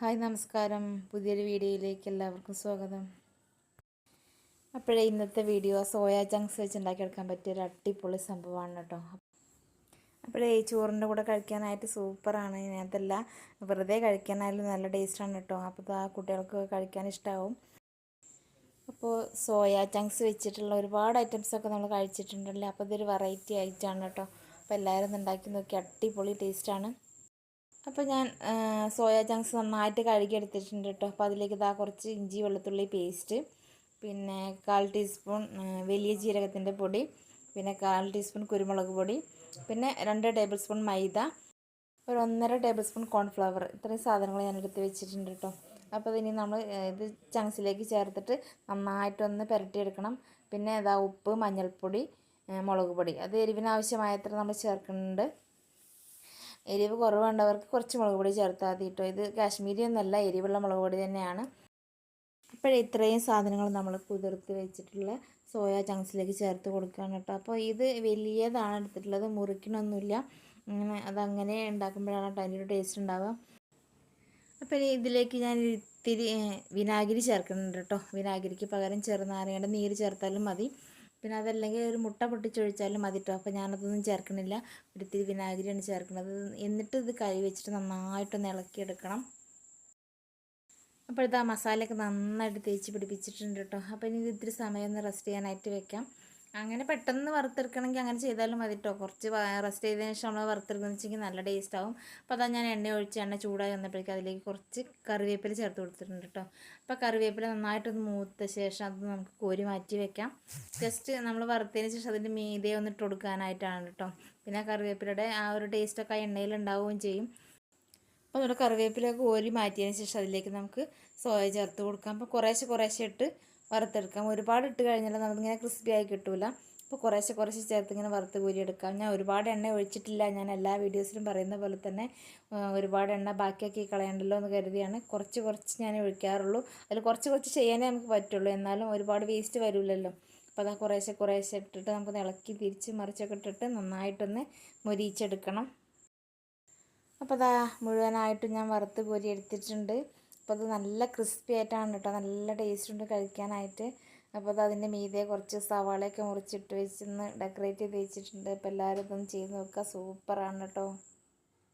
Hi നമസ്കാരം. പുതിയൊരു വീഡിയോയിലേക്ക് എല്ലാവർക്കും സ്വാഗതം. അപ്പോഴേ ഇന്നത്തെ വീഡിയോ സോയ ജങ്ക്സ് വെച്ച് ഉണ്ടാക്കിയെടുക്കാൻ പറ്റിയ ഒരു അടിപൊളി സംഭവമാണ് കേട്ടോ. അപ്പോഴേ ഈ ചോറിന്റെ കൂടെ കഴിക്കാനായിട്ട് സൂപ്പറാണ്. ഇതിനകത്തല്ല വെറുതെ കഴിക്കാനായാലും നല്ല ടേസ്റ്റാണ് കേട്ടോ. അപ്പോൾ ആ കുട്ടികൾക്ക് കഴിക്കാൻ ഇഷ്ടമാവും അപ്പോൾ സോയ ജങ്ക്സ് വെച്ചിട്ടുള്ള ഒരുപാട് ഐറ്റംസൊക്കെ നമ്മൾ കഴിച്ചിട്ടുണ്ടല്ലോ? അപ്പോൾ ഇതൊരു വെറൈറ്റി ആയിട്ടാണ് കേട്ടോ. അപ്പോൾ എല്ലാവരും ഉണ്ടാക്കി നോക്കി അടിപൊളി ടേസ്റ്റാണ് അപ്പോൾ ഞാൻ സോയ ചങ്ക്സ് നന്നായിട്ട് കഴുകിയെടുത്തിട്ടുണ്ട് കേട്ടോ. അപ്പോൾ അതിലേക്ക് ഇതാ കുറച്ച് ഇഞ്ചി വെളുത്തുള്ളി പേസ്റ്റ് പിന്നെ കാൽ ടീസ്പൂൺ വലിയ ജീരകത്തിന്റെ പൊടി പിന്നെ കാൽ ടീസ്പൂൺ കുരുമുളക് പൊടി പിന്നെ രണ്ട് ടേബിൾ സ്പൂൺ മൈദ ഒരു ഒന്നര ടേബിൾ സ്പൂൺ കോൺഫ്ലവർ. ഇത്രയും സാധനങ്ങൾ ഞാൻ എടുത്ത് വെച്ചിട്ടുണ്ട് കേട്ടോ. അപ്പോൾ ഇനി നമ്മൾ ഇത് ചങ്ക്സിലേക്ക് ചേർത്തിട്ട് നന്നായിട്ടൊന്ന് പുരട്ടിയെടുക്കണം. പിന്നെ ഇതാ ഉപ്പ് മഞ്ഞൾപ്പൊടി മുളക് പൊടി. അത് എരിവിനാവശ്യമായത്ര നമ്മൾ ചേർക്കുന്നുണ്ട്. എരിവ് കുറവുണ്ടവർക്ക് കുറച്ച് മുളക് പൊടി ചേർത്താൽ മതി കേട്ടോ ഇത് കാശ്മീരി ഒന്നല്ല എരിവുള്ള മുളക് പൊടി തന്നെയാണ്. അപ്പോഴേ ഇത്രയും സാധനങ്ങൾ നമ്മൾ കുതിർത്ത് വെച്ചിട്ടുള്ള സോയ ചങ്ക്സിലേക്ക് ചേർത്ത് കൊടുക്കുകയാണ് കേട്ടോ അപ്പോൾ ഇത് വലിയതാണ് എടുത്തിട്ടുള്ളത് മുറിക്കണമൊന്നുമില്ല അങ്ങനെ അതങ്ങനെ ഉണ്ടാക്കുമ്പോഴാണ് കേട്ടോ അതിന്റെ ടേസ്റ്റ് ഉണ്ടാവുക. അപ്പോൾ ഇതിലേക്ക് ഞാൻ ഇത്തിരി വിനാഗിരി ചേർക്കുന്നുണ്ട് കേട്ടോ വിനാഗിരിക്ക് പകരം ചെറുനാരങ്ങയുടെ നീര് ചേർത്താലും മതി. പിന്നെ അതല്ലെങ്കിൽ ഒരു മുട്ട പൊട്ടിച്ചൊഴിച്ചാലും മതി കേട്ടോ അപ്പോൾ ഞാനതൊന്നും ചേർക്കണില്ല. ഒരിത്തിരി വിനാഗിരിയാണ് ചേർക്കുന്നത്. എന്നിട്ട് ഇത് കൈ വെച്ചിട്ട് നന്നായിട്ടൊന്ന് ഇളക്കിയെടുക്കണം. അപ്പോൾ ആ മസാലയൊക്കെ നന്നായിട്ട് തേച്ച് പിടിപ്പിച്ചിട്ടുണ്ട് കേട്ടോ. അപ്പോൾ ഇനി ഇത് ഇത്തിരി സമയം ഒന്ന് റെസ്റ്റ് ചെയ്യാനായിട്ട് വെക്കാം. അങ്ങനെ പെട്ടെന്ന് വറുത്തെടുക്കണമെങ്കിൽ അങ്ങനെ ചെയ്താലും മതി കേട്ടോ കുറച്ച് റെസ്റ്റ് ചെയ്തതിന് ശേഷം നമ്മൾ വറുത്തെടുക്കുന്ന വെച്ചെങ്കിൽ നല്ല ടേസ്റ്റ് ആവും. അപ്പോൾ അതാ ഞാൻ എണ്ണ ഒഴിച്ച് എണ്ണ ചൂടായി വന്നപ്പോഴേക്കും അതിലേക്ക് കുറച്ച് കറിവേപ്പില ചേർത്ത് കൊടുത്തിട്ടുണ്ട് കേട്ടോ അപ്പോൾ കറിവേപ്പില നന്നായിട്ടൊന്ന് മൂത്ത ശേഷം അത് നമുക്ക് കോരി മാറ്റി വെക്കാം. ജസ്റ്റ് നമ്മൾ വറുത്തതിന് ശേഷം അതിന്റെ മീതെ ഒന്ന് ഇട്ട് കൊടുക്കാനായിട്ടാണ് കേട്ടോ പിന്നെ കറിവേപ്പിലയുടെ ആ ഒരു ടേസ്റ്റൊക്കെ ആ എണ്ണയിൽ ഉണ്ടാവുകയും ചെയ്യും. അപ്പോൾ നമ്മുടെ കറിവേപ്പിലൊക്കെ കോരി മാറ്റിയതിന് ശേഷം അതിലേക്ക് നമുക്ക് സോയ ചേർത്ത് കൊടുക്കാം. അപ്പോൾ കുറേശ്ശെ കുറേശ്ശെ ഇട്ട് വറുത്തെടുക്കാം. ഒരുപാട് ഇട്ട് കഴിഞ്ഞാൽ നമുക്കിങ്ങനെ ക്രിസ്പി ആയി കിട്ടില്ല അപ്പോൾ കുറേശ്ശെ കുറേശ്ശെ ചേർത്ത് ഇങ്ങനെ വറുത്ത് കോരിയെടുക്കാം. ഞാൻ ഒരുപാട് എണ്ണ ഒഴിച്ചിട്ടില്ല. ഞാൻ എല്ലാ വീഡിയോസിലും പറയുന്ന പോലെ തന്നെ ഒരുപാട് എണ്ണ ബാക്കിയാക്കി കളയണ്ടല്ലോ എന്ന് കരുതിയാണ്. കുറച്ച് കുറച്ച് ഞാൻ ഒഴിക്കാറുള്ളൂ. അതിൽ കുറച്ച് കുറച്ച് ചെയ്യാനേ നമുക്ക് പറ്റുള്ളൂ. എന്നാലും ഒരുപാട് വേസ്റ്റ് വരില്ലല്ലോ അപ്പോൾ അതാ കുറേശ്ശെ കുറേശ്ശെ ഇട്ടിട്ട് നമുക്ക് ഇളക്കി തിരിച്ച് മറിച്ചൊക്കെ ഇട്ടിട്ട് നന്നായിട്ടൊന്ന് മൊരിയിച്ചെടുക്കണം. അപ്പോൾ അതാ മുഴുവനായിട്ടും ഞാൻ വറുത്ത് കോരി എടുത്തിട്ടുണ്ട് അപ്പോൾ അത് നല്ല ക്രിസ്പി ആയിട്ടാണ് കേട്ടോ. നല്ല ടേസ്റ്റ് ഉണ്ട് കഴിക്കാനായിട്ട്. അപ്പോൾ അത് അതിന്റെ മീതെ കുറച്ച് സവാളയൊക്കെ മുറിച്ചിട്ട് വെച്ചൊന്ന് ഡെക്കറേറ്റ് ചെയ്ത് വെച്ചിട്ടുണ്ട്. അപ്പോൾ എല്ലാവരും ഇതൊന്ന് ചെയ്ത് നോക്കുക. സൂപ്പറാണ് കേട്ടോ.